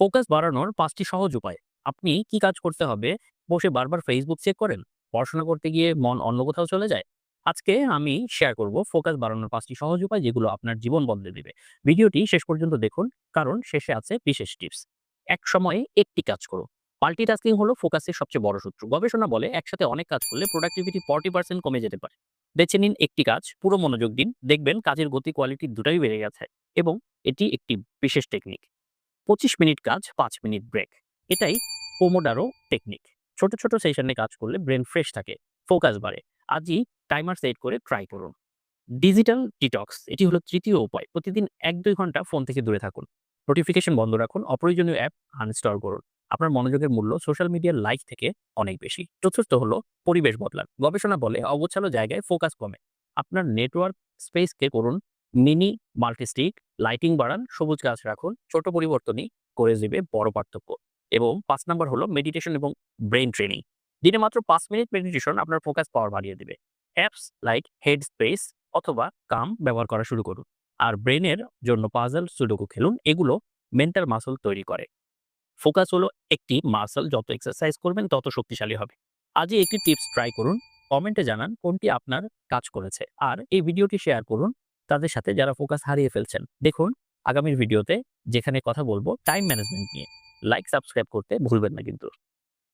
Focus বাড়ানোর পাঁচটি সহজ উপায়। আপনি কি কাজ করতে হবে, বসে বারবার ফেসবুক চেক করেন, পড়াশোনা করতে গিয়ে মন অন্য কোথাও চলে যায়? আজকে আমি শেয়ার করব ফোকাস বাড়ানোর পাঁচটি সহজ উপায় যেগুলো আপনার জীবন বদলে দেবে। ভিডিওটি শেষ পর্যন্ত দেখুন, কারণ শেষে আছে বিশেষ টিপস। এক সময়ে একটি কাজ করো। মাল্টিটাস্কিং হলো ফোকাসের সবচেয়ে বড় সূত্র গবেষণা বলে একসাথে অনেক কাজ করলে প্রোডাক্টিভিটি ফর্টি পার্সেন্ট কমে যেতে পারে। বেছে নিন একটি কাজ, পুরো মনোযোগ দিন, দেখবেন কাজের গতি কোয়ালিটি দুটাই বেড়ে গেছে এবং এটি একটি বিশেষ টেকনিক পঁচিশ মিনিট কাজ, পাঁচ মিনিট ব্রেক এটাই পোমোডারো টেকনিক ছোট ছোট সেশনে কাজ করলে ব্রেন ফ্রেশ থাকে ফোকাস বাড়ে। আজই টাইমার সেট করে ট্রাই করুন। ডিজিটাল ডিটক্স এটি হলো তৃতীয় উপায়। প্রতিদিন এক, দুই ঘণ্টা ফোন থেকে দূরে থাকুন। নোটিফিকেশন বন্ধ রাখুন, অপ্রয়োজনীয় অ্যাপ আনইনস্টল করুন। আপনার মনোযোগের মূল্য সোশ্যাল মিডিয়ার লাইক থেকে অনেক বেশি। চতুর্থ হলো পরিবেশ বদলান। গবেষণা বলে অগোছালো জায়গায় ফোকাস কমে। আপনার নেটওয়ার্ক স্পেসকে করুন মিনি, মাল্টিস্টিক, লাইটিং বাড়ান, সবুজ গাছ রাখুন, ছোট পরিবর্তনই করে দেবে বড় পার্থক্য। এবং পাঁচ নাম্বার হলো মেডিটেশন এবং ব্রেন ট্রেনিং দিনে মাত্র পাঁচ মিনিট মেডিটেশন আপনার ফোকাস পাওয়ার বাড়িয়ে দেবে। অ্যাপস লাইক হেড স্পেস অথবা কাম ব্যবহার করা শুরু করুন। আর ব্রেনের জন্য পাজল সুডোকু খেলুন, এগুলো মেন্টাল মাসল তৈরি করে। ফোকাস হলো একটি মাসল যত এক্সারসাইজ করবেন তত শক্তিশালী হবে। আজই একটি টিপস ট্রাই করুন কমেন্টে জানান কোনটি আপনার কাজ করেছে। আর এই ভিডিওটি শেয়ার করুন তাদের সাথে যারা ফোকাস হারিয়ে ফেলছেন। দেখুন, আগামীর ভিডিওতে যেখানে কথা বলব টাইম ম্যানেজমেন্ট নিয়ে। লাইক সাবস্ক্রাইব করতে ভুলবেন না কিন্তু।